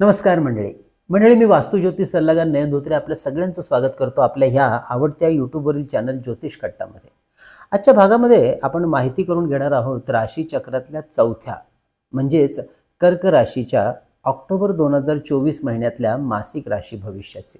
नमस्कार मंडळी. मंडळी मी वास्तुज्योतिष सल्लागार नयन धोत्रे आपल्या सगळ्यांचं स्वागत करतो आपल्या ह्या आवडत्या यूट्यूबवरील चॅनल ज्योतिष कट्टामध्ये. आजच्या भागामध्ये आपण माहिती करून घेणार आहोत राशी चक्रातल्या चौथ्या म्हणजेच कर्क राशीच्या ऑक्टोबर दोन हजार चोवीस महिन्यातल्या मासिक राशी भविष्याचे.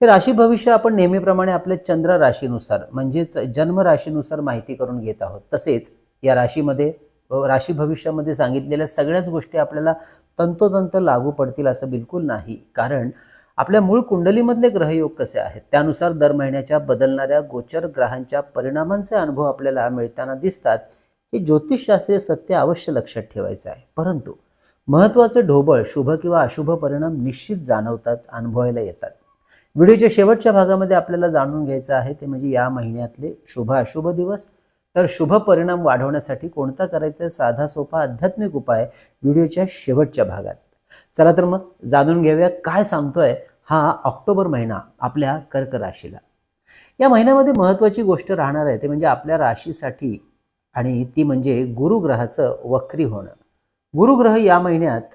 हे राशी भविष्य आपण नेहमीप्रमाणे आपल्या चंद्र राशीनुसार म्हणजेच जन्म राशीनुसार माहिती करून घेत आहोत. तसेच या राशीमध्ये राशी भविष्यामध्ये सांगितलेल्या सगळ्याच गोष्टी आपल्याला तंतोतंत लागू पडतील असं बिलकुल नाही. कारण आपल्या मूळ कुंडलीमधले ग्रहयोग कसे आहेत? त्यानुसार दर महिन्याच्या बदलणाऱ्या गोचर ग्रहांच्या परिणामांचे अनुभव आपल्याला मिळताना दिसतात. हे ज्योतिषशास्त्रीय सत्य अवश्य लक्षात ठेवायचं आहे. परंतु महत्त्वाचे ढोबळ शुभ किंवा अशुभ परिणाम निश्चित जाणवतात अनुभवायला येतात. व्हिडिओच्या शेवटच्या भागामध्ये आपल्याला जाणून घ्यायचं आहे ते म्हणजे या महिन्यातले शुभ अशुभ दिवस. तर शुभ परिणाम वाढवण्यासाठी कोणता करायचा साधा सोपा आध्यात्मिक उपाय व्हिडिओच्या शेवटच्या भागात. चला तर मग जाणून घेऊया काय सांगतोय हा ऑक्टोबर महिना आपल्या कर्क राशीला. या महिन्यामध्ये महत्त्वाची गोष्ट राहणार आहे ते म्हणजे आपल्या राशीसाठी आणि ती म्हणजे गुरुग्रहाचं वक्री होणं. गुरुग्रह या महिन्यात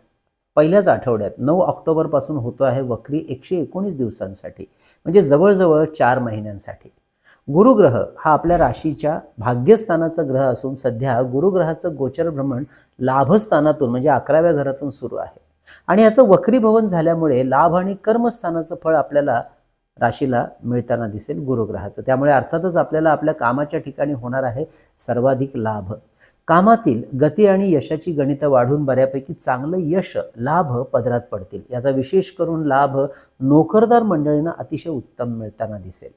पहिल्याच आठवड्यात नऊ ऑक्टोबरपासून होतो आहे वक्री एकशे एकोणीस दिवसांसाठी म्हणजे जवळजवळ चार महिन्यांसाठी. गुरुग्रह हा आपल्या राशीच्या भाग्यस्थानाचा ग्रह असून सध्या गुरुग्रहाचं गोचर भ्रमण लाभस्थानातून म्हणजे अकराव्या घरातून सुरू आहे. आणि याचं वक्रीभवन झाल्यामुळे लाभ आणि कर्मस्थानाचं फळ आपल्याला राशीला मिळताना दिसेल गुरुग्रहाचं. त्यामुळे अर्थातच आपल्याला आपल्या कामाच्या ठिकाणी होणार आहे सर्वाधिक लाभ. कामातील गती आणि यशाची गणितं वाढून बऱ्यापैकी चांगलं यश लाभ पदरात पडतील. याचा विशेष करून लाभ नोकरदार मंडळींना अतिशय उत्तम मिळताना दिसेल.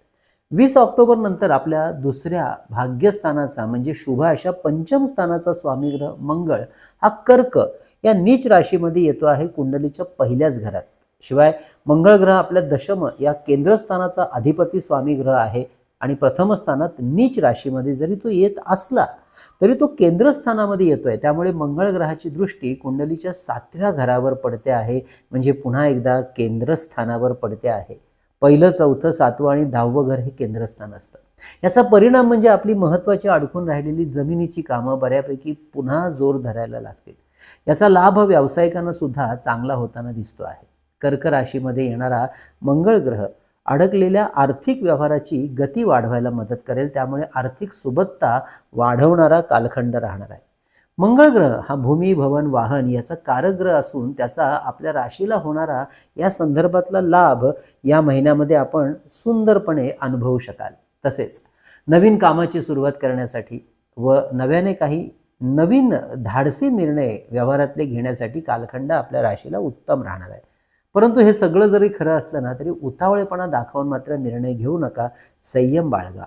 वीस ऑक्टोबर नंतर आपल्या दुसऱ्या भाग्यस्थानाचा म्हणजे शुभ अशा पंचम स्थानाचा स्वामीग्रह मंगळ हा कर्क या नीच राशीमध्ये येतो आहे कुंडलीच्या पहिल्याच घरात. शिवाय मंगळ ग्रह आपल्या दशम या केंद्रस्थानाचा अधिपती स्वामी ग्रह आहे आणि प्रथम स्थानात नीच राशीमध्ये जरी तो येत असला तरी तो केंद्रस्थानामध्ये येतोय. त्यामुळे मंगळ ग्रहाची दृष्टी कुंडलीच्या सातव्या घरावर पडते आहे म्हणजे पुन्हा एकदा केंद्रस्थानावर पडते आहे. पहिलं चौथं सातवं आणि दहावं घर हे केंद्रस्थान असतं. याचा परिणाम म्हणजे आपली महत्त्वाची अडकून राहिलेली जमिनीची कामं बऱ्यापैकी पुन्हा जोर धरायला लागतील. याचा लाभ व्यावसायिकांना सुद्धा चांगला होताना दिसतो आहे. कर्क राशीमध्ये येणारा मंगळ ग्रह अडकलेल्या आर्थिक व्यवहाराची गती वाढवायला मदत करेल. त्यामुळे आर्थिक सुबत्ता वाढवणारा कालखंड राहणार आहे. मंगळ ग्रह हा भूमी भवन वाहन याचा कारग्रह असून त्याचा आपल्या राशीला होणारा या संदर्भातला लाभ या महिन्यामध्ये आपण सुंदरपणे अनुभवू शकाल. तसेच नवीन कामाची सुरुवात करण्यासाठी व नव्याने काही नवीन धाडसी निर्णय व्यवहारातले घेण्यासाठी कालखंड आपल्या राशीला उत्तम राहणार आहे. परंतु हे सगळं जरी खरं असलं ना तरी उतावळेपणा दाखवून मात्र निर्णय घेऊ नका. संयम बाळगा.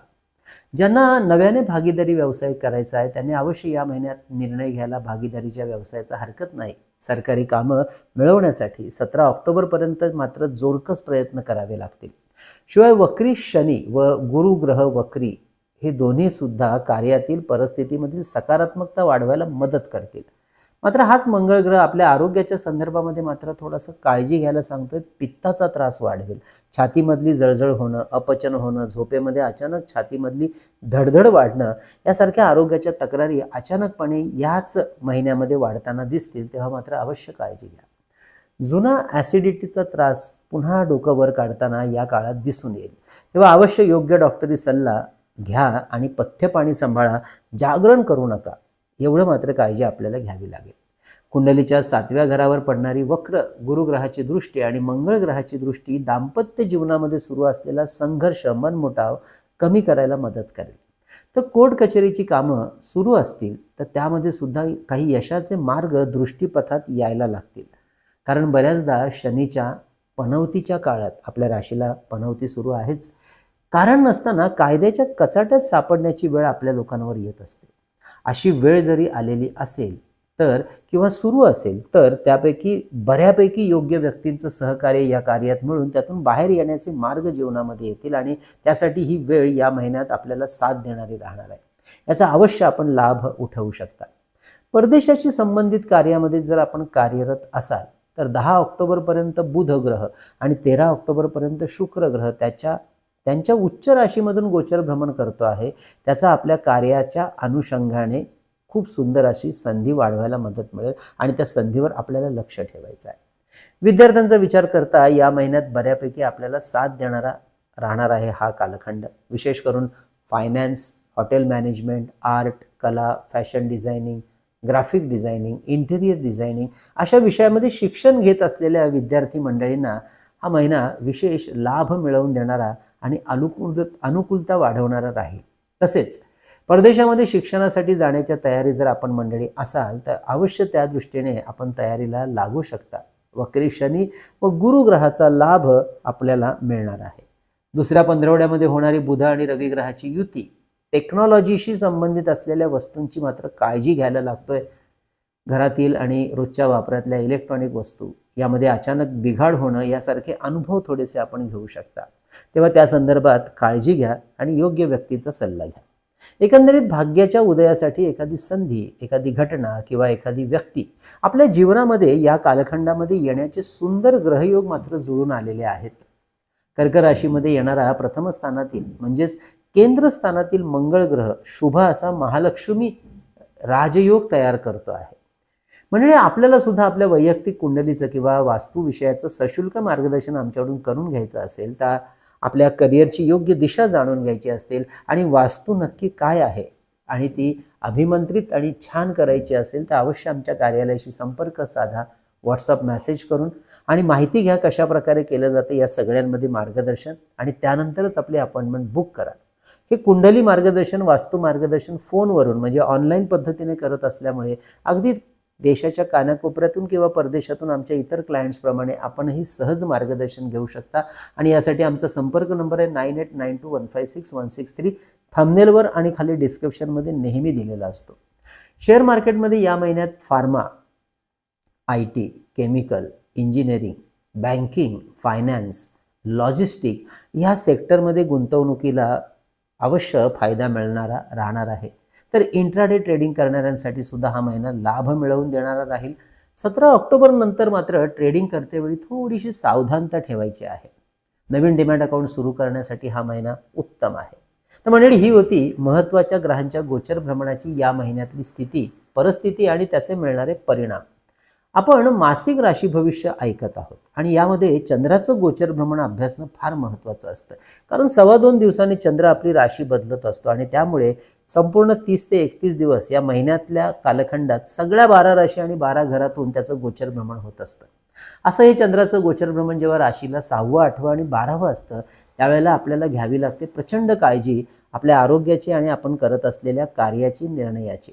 ज्यांना नव्याने भागीदारी व्यवसाय करायचा आहे त्यांनी अवश्य या महिन्यात निर्णय घ्यायला भागीदारीच्या व्यवसायाचा हरकत नाही. सरकारी कामं मिळवण्यासाठी सतरा ऑक्टोबरपर्यंत मात्र जोरकस प्रयत्न करावे लागतील. शिवाय वक्री शनी व गुरुग्रह वक्री हे दोन्ही सुद्धा कार्यातील परिस्थितीमधील सकारात्मकता वाढवायला मदत करतील. मात्र हाच मंगळ ग्रह आपल्या आरोग्याच्या संदर्भामध्ये मात्र थोडंसं काळजी घ्यायला सांगतोय. पित्ताचा त्रास वाढवेल. छातीमधली जळजळ होणं अपचन होणं झोपेमध्ये अचानक छातीमधली धडधड वाढणं यासारख्या आरोग्याच्या तक्रारी अचानकपणे याच महिन्यामध्ये वाढताना दिसतील तेव्हा मात्र अवश्य काळजी घ्या. जुना ॲसिडिटीचा त्रास पुन्हा डोकं वर काढताना या काळात दिसून येईल. तेव्हा अवश्य योग्य डॉक्टरी सल्ला घ्या आणि पथ्य पाणी सांभाळा. जागरण करू नका. एवढं मात्र काळजी आपल्याला घ्यावी लागेल. कुंडलीच्या सातव्या घरावर पडणारी वक्र गुरुग्रहाची दृष्टी आणि मंगळ ग्रहाची दृष्टी दाम्पत्य जीवनामध्ये सुरू असलेला संघर्ष मनमुटाव कमी करायला मदत करेल. तर कोर्ट कचेरीची कामं सुरू असतील तर त्यामध्ये सुद्धा काही यशाचे मार्ग दृष्टीपथात यायला लागतील. कारण बऱ्याचदा शनीच्या पनवतीच्या काळात आपल्या राशीला पनवती सुरू आहेच. कारण नसताना कायद्याच्या कचाट्यात सापडण्याची वेळ आपल्या लोकांवर येत असते. अशी वेळ जरी आलेली असेल तर किंवा सुरू असेल तर त्यापैकी बऱ्यापैकी योग्य व्यक्तींचं सहकार्य या कार्यात मिळून त्यातून बाहेर येण्याचे मार्ग जीवनामध्ये येतील आणि त्यासाठी ही वेळ या महिन्यात आपल्याला साथ देणारी राहणार आहे. याचा अवश्य आपण लाभ उठवू शकता. परदेशाशी संबंधित कार्यामध्ये जर आपण कार्यरत असाल तर दहा ऑक्टोबरपर्यंत बुध ग्रह आणि तेरा ऑक्टोबरपर्यंत शुक्र ग्रह त्याच्या त्यांच्या उच्च राशीमधून गोचर भ्रमण करतो आहे. त्याचा आपल्या कार्याच्या अनुषंगाने खूप सुंदर अशी संधी वाढवायला मदत मिळेल आणि त्या संधीवर आपल्याला लक्ष ठेवायचं आहे. विद्यार्थ्यांचा विचार करता या महिन्यात बऱ्यापैकी आपल्याला साथ देणारा राहणार आहे हा कालखंड. विशेष करून फायनान्स हॉटेल मॅनेजमेंट आर्ट कला fashion designing graphic designing interior designing अशा विषयामध्ये शिक्षण घेत असलेल्या विद्यार्थी मंडळींना हा महिना विशेष लाभ मिळवून देणारा आणि अनुकूल अनुकूलता वाढवणारा राहील. तसेच परदेशामध्ये शिक्षणासाठी जाण्याच्या तयारी जर आपण मंडळी असाल तर अवश्य त्या दृष्टीने आपण तयारीला लागू शकता. वक्री शनी व गुरुग्रहाचा लाभ आपल्याला मिळणार आहे. दुसऱ्या पंधरवड्यामध्ये होणारी बुध आणि रविग्रहाची युती टेक्नॉलॉजीशी संबंधित असलेल्या वस्तूंची मात्र काळजी घ्यायला लागतोय. घरातील आणि रोजच्या वापरातल्या इलेक्ट्रॉनिक वस्तू यामध्ये अचानक बिघाड होणं यासारखे अनुभव थोडेसे आपण घेऊ शकता. तेव्हा त्या संदर्भात काळजी घ्या आणि योग्य व्यक्तीचा सल्ला घ्या. एकंदरीत भाग्याच्या उदयासाठी एखादी संधी एखादी घटना किंवा एखादी व्यक्ती आपल्या जीवनामध्ये या कालखंडामध्ये येण्याचे सुंदर ग्रहयोग मात्र जुळून आलेले आहेत. कर्क राशीमध्ये येणारा प्रथम स्थानातील म्हणजेच केंद्रस्थानातील मंगळ ग्रह शुभ असा महालक्ष्मी राजयोग तयार करतो आहे. म्हणजे आपल्याला सुद्धा आपल्या वैयक्तिक कुंडलीचं किंवा वास्तुविषयाचं सशुल्क मार्गदर्शन आमच्याकडून करून घ्यायचं असेल तर आपल्या करिअरची योग्य दिशा जाणून घ्यायची असेल आणि वास्तू नक्की काय आहे आणि ती अभिमंत्रित आणि छान करायची असेल तर अवश्य आमच्या कार्यालयाशी संपर्क साधा व्हॉट्सअप मेसेज करून आणि माहिती घ्या कशा प्रकारे केलं जातं या सगळ्यांमध्ये मार्गदर्शन आणि त्यानंतरच आपली अपॉइंटमेंट बुक करा. हे कुंडली मार्गदर्शन वास्तू मार्गदर्शन फोनवरून म्हणजे ऑनलाईन पद्धतीने करत असल्यामुळे अगदी देशाच्या कानाकोपऱ्यातून किंवा परदेशातून आमच्या इतर क्लायंट्सप्रमाणे आपणही सहज मार्गदर्शन घेऊ शकता. आणि यासाठी आमचा संपर्क नंबर आहे nine eight nine two one five six one six three. थंबनेलवर आणि खाली डिस्क्रिप्शनमध्ये नेहमी दिलेला असतो. शेअर मार्केटमध्ये या महिन्यात pharma I T chemical engineering banking finance logistic ह्या सेक्टरमध्ये गुंतवणुकीला अवश्य फायदा मिळणारा राहणार आहे. तर इंट्राडे ट्रेडिंग करणाऱ्यांसाठी सुद्धा हा महिना लाभ मिळवून देणारा राहील. सतरा ऑक्टोबर नंतर मात्र ट्रेडिंग करतेवेळी थोडीशी सावधानता ठेवायची आहे. नवीन डिमॅट अकाउंट सुरू करण्यासाठी हा महिना उत्तम आहे. तर मंडळी ही होती महत्त्वाच्या ग्रहांच्या गोचर भ्रमणाची या महिन्यातली स्थिती परिस्थिती आणि त्याचे मिळणारे परिणाम. आपण मासिक राशी भविष्य ऐकत आहोत. आणि यामध्ये चंद्राचं गोचर भ्रमण अभ्यासणं फार महत्त्वाचं असतं. कारण सव्वा दोन दिवसांनी चंद्र आपली राशी बदलत असतो आणि त्यामुळे संपूर्ण तीस ते एकतीस दिवस या महिन्यातल्या कालखंडात सगळ्या बारा राशी आणि बारा घरातून त्याचं गोचर भ्रमण होत असतं. असं हे चंद्राचं गोचर भ्रमण जेव्हा राशीला सहावं आठवं आणि बारावं असतं त्यावेळेला आपल्याला घ्यावी लागते प्रचंड काळजी आपल्या आरोग्याची आणि आपण करत असलेल्या कार्याची निर्णयाची.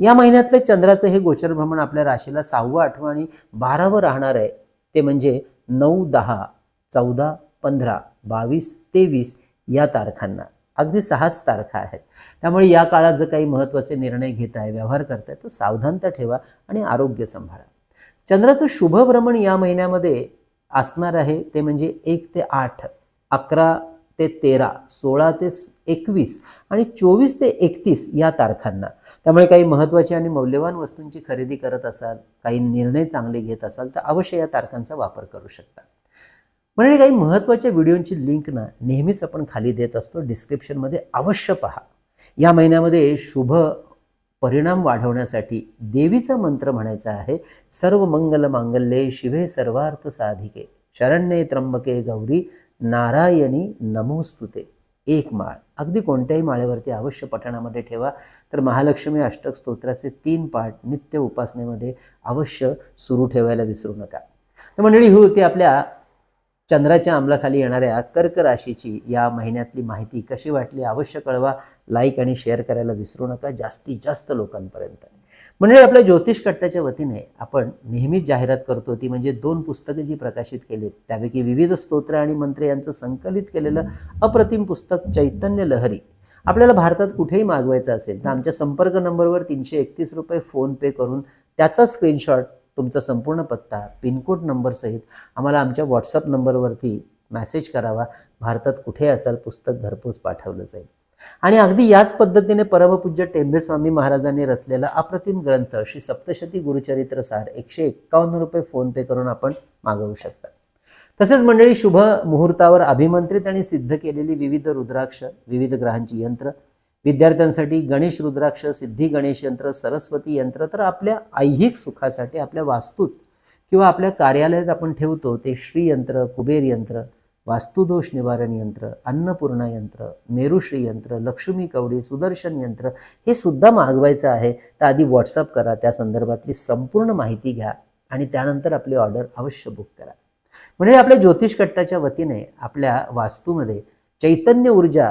या महिन्यातलं चंद्राचं हे गोचर भ्रमण आपल्या राशीला सहावं आठवं आणि बारावं राहणार आहे. ते म्हणजे नऊ दहा चौदा पंधरा बावीस तेवीस या तारखांना. अगदी सहाच तारखा आहेत. त्यामुळे या काळात जर काही महत्त्वाचे निर्णय घेत आहे व्यवहार करताय तर सावधानता ठेवा आणि आरोग्य सांभाळा. चंद्राचं शुभ भ्रमण या महिन्यामध्ये असणार आहे. ते म्हणजे एक ते आठ अकरा ते तेरा सोळा ते एकवीस आणि चोवीस ते एकतीस या तारखांना. त्यामुळे काही महत्त्वाची आणि मौल्यवान वस्तूंची खरेदी करत असाल काही निर्णय चांगले घेत असाल तर अवश्य या तारखांचा वापर करू शकता. म्हणजे काही महत्त्वाच्या व्हिडिओंची लिंक ना नेहमीच आपण खाली देत असतो डिस्क्रिप्शनमध्ये अवश्य पहा. या महिन्यामध्ये शुभ परिणाम वाढवण्यासाठी देवीचा मंत्र म्हणायचा आहे सर्व मंगल मांगल्ये शिवे सर्वार्थ साधिके. शरण्ये त्र्यंबके गौरी नारायणी नमोस्तुते. एक माळ. अगदी कोणत्याही माळेवरती अवश्य पठणामध्ये ठेवा. तर महालक्ष्मी अष्टक स्तोत्राचे तीन पाठ नित्य उपासनेमध्ये अवश्य सुरू ठेवायला विसरू नका. तर मंडळी ही होती आपल्या चंद्राच्या अंमलाखाली येणाऱ्या कर्क राशीची या महिन्यातली माहिती. कशी वाटली अवश्य कळवा. लाईक आणि शेअर करायला विसरू नका. जास्तीत जास्त लोकांपर्यंत. म्हणजे आपल्या ज्योतिष कट्ट्याच्या वतीने आपण नेहमीच जाहिरात करतो ती म्हणजे दोन पुस्तकं जी प्रकाशित केलीत त्यापैकी विविध स्तोत्र आणि मंत्र यांचं संकलित केलेलं अप्रतिम पुस्तक चैतन्य लहरी. आपल्याला भारतात कुठेही मागवायचं असेल तर आमच्या संपर्क नंबरवर तीनशे एकतीस रुपये फोनपे करून त्याचा स्क्रीनशॉट तुमचा संपूर्ण पत्ता पिनकोड नंबरसहित आम्हाला आमच्या व्हॉट्सअप नंबरवरती मेसेज करावा. भारतात कुठे असाल पुस्तक घरपोच पाठवलं जाईल. आणि अगदी याच पद्धतीने परमपूज्य टेंबेस्वामी महाराजांनी रचलेला अप्रतिम ग्रंथ श्री सप्तशती गुरुचरित्र सार एकशे एक्कावन्न रुपये फोनपे करून आपण मागवू शकता. तसेच मंडळी शुभ मुहूर्तावर अभिमंत्रित आणि सिद्ध केलेली विविध रुद्राक्ष विविध ग्रहांची यंत्र विद्यार्थ्यांसाठी गणेश रुद्राक्ष सिद्धी गणेश यंत्र सरस्वती यंत्र तर आपल्या ऐहिक सुखासाठी आपल्या वास्तूत किंवा आपल्या कार्यालयात आपण ठेवतो ते श्रीयंत्र कुबेर यंत्र वास्तुदोष निवारण यंत्र अन्नपूर्णा यंत्र मेरुश्री यंत्र लक्ष्मी कवडी सुदर्शन यंत्र हे सुद्धा मागवायचं आहे. तर आधी व्हॉट्सअप करा त्या संदर्भातली संपूर्ण माहिती घ्या आणि त्यानंतर आपली ऑर्डर अवश्य बुक करा. म्हणजे आपल्या ज्योतिष कट्टाच्या वतीने आपल्या वास्तूमध्ये चैतन्य ऊर्जा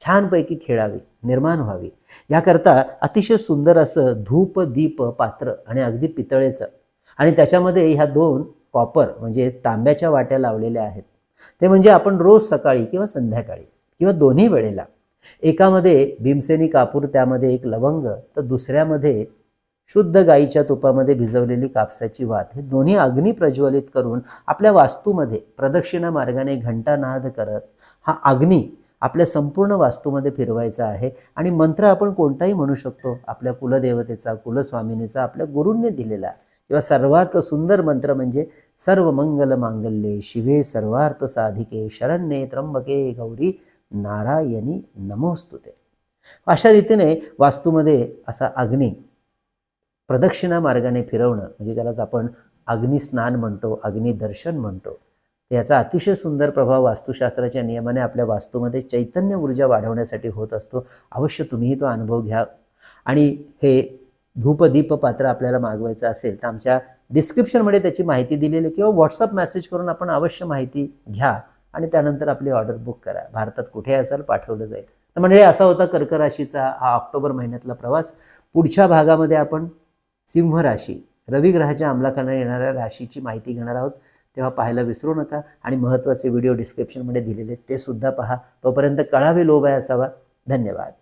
छानपैकी खेळावी निर्माण व्हावी. याकरता अतिशय सुंदर असं धूप दीप पात्र आणि अगदी पितळेचं. आणि त्याच्यामध्ये ह्या दोन कॉपर म्हणजे तांब्याच्या वाट्या लावलेल्या आहेत. ते म्हणजे आपण रोज सकाळी किंवा संध्याकाळी किंवा दोन्ही वेळेला. एकामध्ये भीमसेनी कापूर त्यामध्ये एक लवंग तर दुसऱ्यामध्ये शुद्ध गाईच्या तुपामध्ये भिजवलेली कापसाची वात हे दोन्ही अग्नी प्रज्वलित करून आपल्या वास्तूमध्ये प्रदक्षिणा मार्गाने घंटानाद करत हा अग्नी आपल्या संपूर्ण वास्तूमध्ये फिरवायचा आहे. आणि मंत्र आपण कोणताही म्हणू शकतो आपल्या कुलदेवतेचा कुलस्वामिनीचा आपल्या गुरूंनी दिलेला किंवा सर्वात सुंदर मंत्र म्हणजे सर्व मंगल मांगल्ये शिवे सर्वार्थ साधिके शरण्ये त्र्यंबके गौरी नारायणी नमोस्तुते. अशा रीतीने वास्तूमध्ये असा अग्नी प्रदक्षिणा मार्गाने फिरवणं म्हणजे त्यालाच आपण अग्निस्नान म्हणतो अग्निदर्शन म्हणतो याचा अतिशय सुंदर प्रभाव वास्तुशास्त्राच्या नियमाने आपल्या वास्तूमध्ये चैतन्य ऊर्जा वाढवण्यासाठी होत असतो. अवश्य तुम्हीही तो अनुभव घ्या. आणि हे धूपदीप पात्र आपल्याला मागवायचं असेल तर आमच्या डिस्क्रिप्शनमध्ये त्याची माहिती दिलेली किंवा व्हॉट्सअप मेसेज करून आपण अवश्य माहिती घ्या आणि त्यानंतर आपली ऑर्डर बुक करा. भारतात कुठे असाल पाठवलं जाईल. तर म्हणजे असा होता कर्क राशीचा हा ऑक्टोबर महिन्यातला प्रवास. पुढच्या भागामध्ये आपण सिंह राशी रवी ग्रहाच्या येणाऱ्या राशीची माहिती घेणार आहोत. तेव्हा पाहायला विसरू नका आणि महत्त्वाचे व्हिडिओ डिस्क्रिप्शनमध्ये दिलेले आहेत ते सुद्धा पहा. तोपर्यंत कळावे लोभ आहे असावा. धन्यवाद.